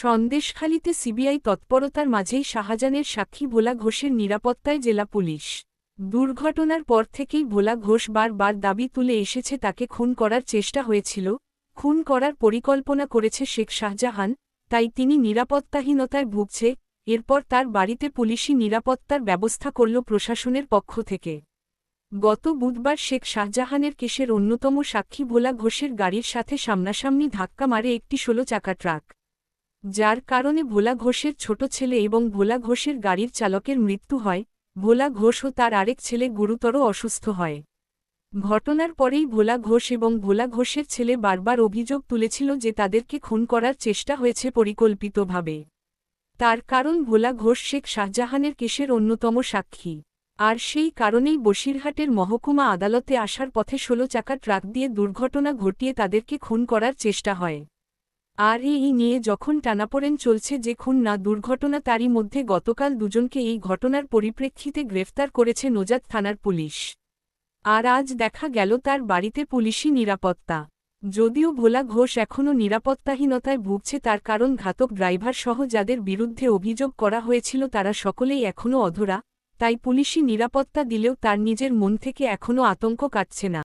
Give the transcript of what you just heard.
সন্দেশখালীতে CBI তৎপরতার মাঝেই শাহজাহানের সাক্ষী ভোলা ঘোষের নিরাপত্তায় জেলা পুলিশ। দুর্ঘটনার পর থেকেই ভোলা ঘোষ বারবার দাবি তুলে এসেছে তাকে খুন করার চেষ্টা হয়েছিল, খুন করার পরিকল্পনা করেছে শেখ শাহজাহান, তাই তিনি নিরাপত্তাহীনতায় ভুগছে, এরপর তার বাড়িতে পুলিশি নিরাপত্তার ব্যবস্থা করল প্রশাসনের পক্ষ থেকে। গত বুধবার শেখ শাহজাহানের কেসের অন্যতম সাক্ষী ভোলা ঘোষের গাড়ির সাথে সামনাসামনি ধাক্কা মারে একটি ষোলো চাকা ট্রাক। যার কারণে ভোলা ঘোষের ছোট ছেলে এবং ভোলা ঘোষের গাড়ির চালকের মৃত্যু হয়, ভোলা ঘোষ ও তার আরেক ছেলে গুরুতর অসুস্থ হয়। ঘটনার পরেই ভোলা ঘোষ এবং ভোলা ঘোষের ছেলে বারবার অভিযোগ তুলেছিল যে তাদেরকে খুন করার চেষ্টা হয়েছে পরিকল্পিতভাবে। তার কারণ ভোলা ঘোষ শেখ শাহজাহানের কেসের অন্যতম সাক্ষী। আর সেই কারণেই বসিরহাটের মহকুমা আদালতে আসার পথে ষোলো চাকা ট্রাক দিয়ে দুর্ঘটনা ঘটিয়ে তাদেরকে খুন করার চেষ্টা হয়। আর এই নিয়ে যখন টানাপোড়েন চলছে যে খুন না দুর্ঘটনা তারই মধ্যে গতকাল দুজনকে এই ঘটনার পরিপ্রেক্ষিতে গ্রেফতার করেছে নোজাত থানার পুলিশ। আর আজ দেখা গেল তার বাড়িতে পুলিশি নিরাপত্তা। যদিও ভোলা ঘোষ এখনও নিরাপত্তাহীনতায় ভুগছে তার কারণ ঘাতক ড্রাইভার সহ যাদের বিরুদ্ধে অভিযোগ করা হয়েছিল তারা সকলেই এখনও অধরা, তাই পুলিশি নিরাপত্তা দিলেও তার নিজের মন থেকে এখনও আতঙ্ক কাটছে না।